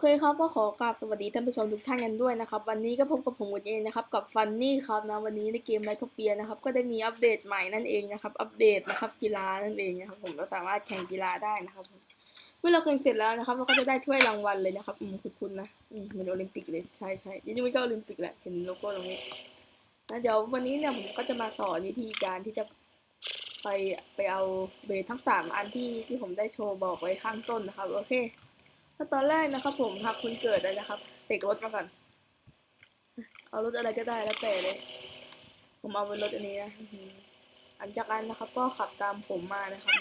เคครับก็ขอกราบสวัสดีท่านผู้ชมทุกท่านกันด้วยนะครับ วันนี้ก็พบกับผมวันเองนะครับ กับฟันนี่ครับนะวันนี้ในเกมไลท์โทเปียนะครับ ก็ได้มีอัปเดตใหม่นั่นเองนะครับ อัปเดตนะครับกีฬานั่นเองนะครับผมเราสามารถแข่งกีฬาได้นะครับผมเมื่อเราแข่งเสร็จแล้วนะครับ เราก็จะได้ถ้วยรางวัลเลยนะครับ อืมคุณๆนะอืมเหมือนโอลิมปิกเลยใช่ใช่จริงๆมันก็โอลิมปิกแหละเห็นโลโก้ตรงนี้นะเดี๋ยววันนี้เนี่ยผมก็จะมาสอนวิธีการที่จะไปไปเอาเบสทั้งสามอันที่ที่ผมได้โชว์บอกไว้ข้างต้นนะครับโอเค ถ้าตอนแรกนะครับ ผมหากคุณเกิดเลยนะครับเตกรถมาก่อน เอารถอะไรก็ได้แล้วแต่เลย ผมเอาเป็นรถอันนี้นะอันจากนั้นนะครับ ก็ขับตามผมมานะครับ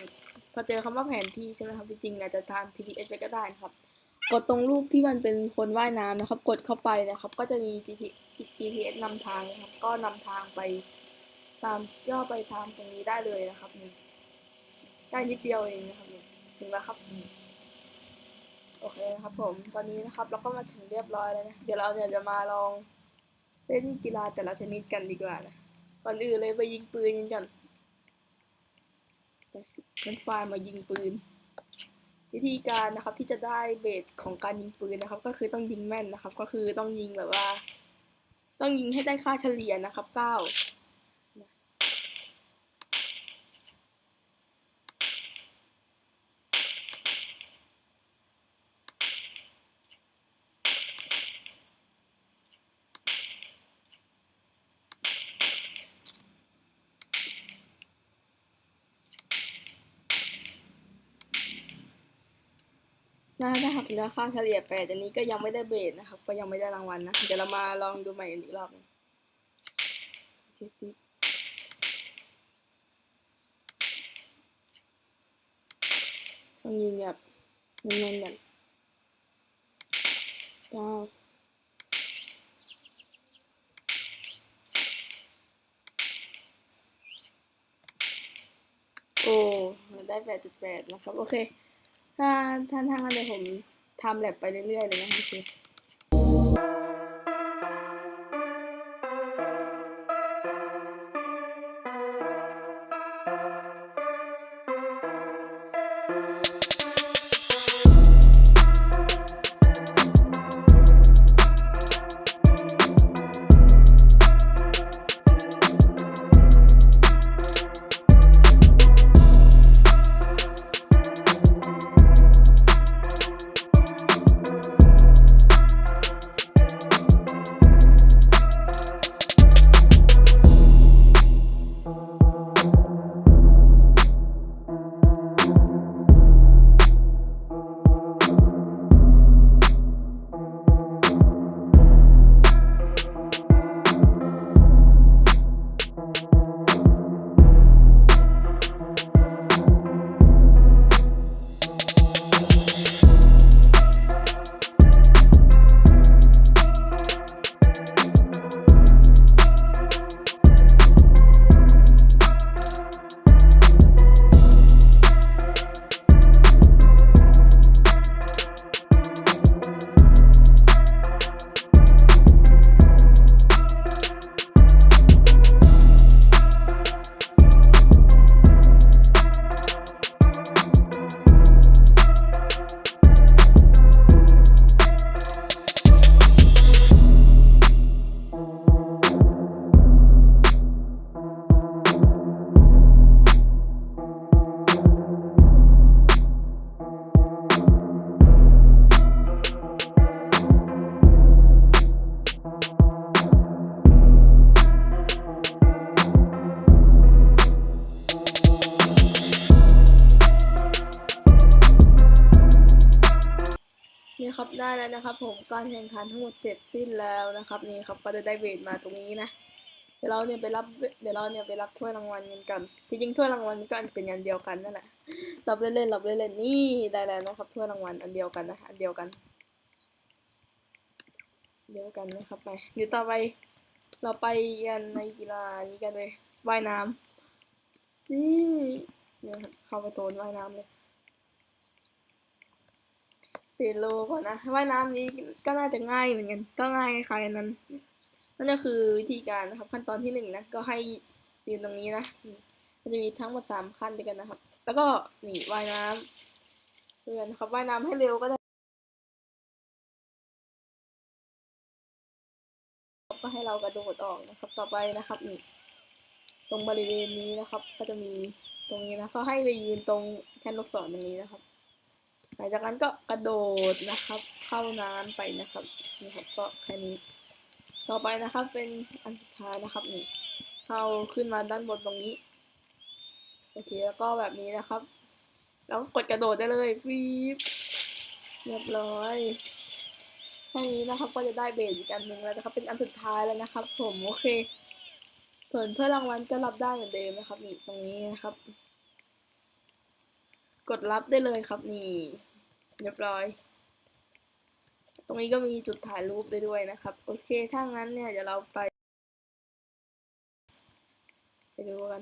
พอเจอคำว่าแผนที่ใช่ไหมครับจริงๆอาจจะตาม GPS ไปก็ได้นะครับ กดตรงรูปที่มันเป็นคนว่ายน้ำนะครับ กดเข้าไปนะครับ ก็จะมี GPS นำทางนะครับ ก็นำทางไป ตามย่อไปทางตรงนี้ได้เลยนะครับใกล้นิดเดียวเองนะครับถึงแล้วครับ โอเคครับผมตอนนี้นะครับเราก็มาถึงเรียบร้อยแล้วนะเดี๋ยวเราเนี่ยจะมาลองเล่นกีฬาแต่ละชนิดกันดีกว่านะก่อนอื่นเลยไปยิงปืนกันก่อนมันไฟล์มายิงปืน วิธีการนะครับที่จะได้เบสของการยิงปืนนะครับ ก็คือต้องยิงแม่นนะครับ ก็คือต้องยิงแบบว่า ต้องยิงให้ได้ค่าเฉลี่ยนะครับเก้า นะถ้าหากเนื้อค่าเฉลี่ยแปดอันนี้ก็ยังไม่ได้เบสนะครับ ก็ยังไม่ได้รางวัลนะ เดี๋ยวเรามาลองดูใหม่อีกรอบหนึ่งโอเคปิ๊บต้องยิงแบบเงินๆแบบเก้าโอ้ ได้แปดจุดแปดนะครับ โอเค ถ้าท่านท่านเดี๋ยวผมทำแลบไปเรื่อยๆเลยนะโอเค นี่ครับได้แล้วนะครับ ผมการแข่งขันทั้งหมดเสร็จสิ้นแล้วนะครับ นี่ครับก็จะได้เบสมาตรงนี้นะเดี๋ยวเราเนี่ยไปรับเดี๋ยวเราเนี่ยไปรับถ้วยรางวัลกันกันที่จริงถ้วยรางวัลก็อันเป็นอันเดียวกันนั่นแหละรับเล่นๆรับเล่นๆนี่ได้แล้วนะครับถ้วยรางวัลอันเดียวกันนะอันเดียวกัน เดียวกันนะครับไปเดี๋ยวต่อไปเราไปกันในกีฬานี้กันเลยว่ายน้ำนี่เนี่ยเข้าไปโตนว่ายน้ำเลย สี่โลก่อนนะว่ายน้ำนี้ก็น่าจะง่ายเหมือนกัน ก็ง่ายคล้ายนั้น นั่นก็คือวิธีการนะครับขั้นตอนที่หนึ่งนะ ก็ให้ยืนตรงนี้นะ มันจะมีทั้งหมดสามขั้นด้วยกันนะครับ แล้วก็หนีว่ายน้ำเพื่อนครับว่ายน้ำให้เร็วก็ได้ ก็ให้เรากระโดดออกนะครับ ต่อไปนะครับนี่ตรงบริเวณนี้นะครับ ก็จะมีตรงนี้นะก็ให้ไปยืนตรงแท่นลูกศรตรงนี้นะครับ หลังจากนั้นก็กระโดดนะครับ เข้าน้ำไปนะครับนี่ครับก็แค่นี้ ต่อไปนะครับเป็นอันสุดท้ายนะครับนี่เข้าขึ้นมาด้านบนตรงนี้โอเคแล้วก็แบบนี้นะครับ แล้วกดกระโดดได้เลยฟีบเรียบร้อยแค่นี้นะครับก็จะได้เบสอีกอันหนึ่งแล้วนะครับ เป็นอันสุดท้ายแล้วนะครับ ผมโอเคส่วนเพื่อรางวัลก็รับได้เหมือนเดิมนะครับนี่ตรงนี้นะครับ กดรับได้เลยครับนี่เรียบร้อย ตรงนี้ก็มีจุดถ่ายรูปได้ด้วยนะครับ โอเค ถ้างั้นเนี่ยเดี๋ยวเราไป ไปดูกัน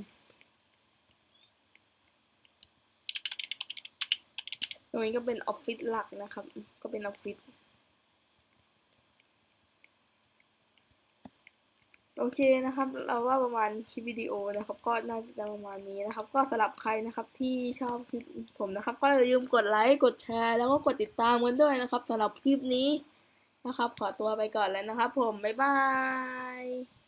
ตรงนี้ก็เป็นออฟฟิศหลักนะครับ ก็เป็นออฟฟิศ โอเคนะครับ เราว่าประมาณคลิปวิดีโอนะครับ ก็น่าจะประมาณนี้นะครับ ก็สำหรับใครนะครับที่ชอบคลิปผมนะครับ ก็อย่าลืมกดไลค์กดแชร์แล้วก็กดติดตามกันด้วยนะครับสำหรับคลิปนี้นะครับ ขอตัวไปก่อนแล้วนะครับ ผมบ๊ายบาย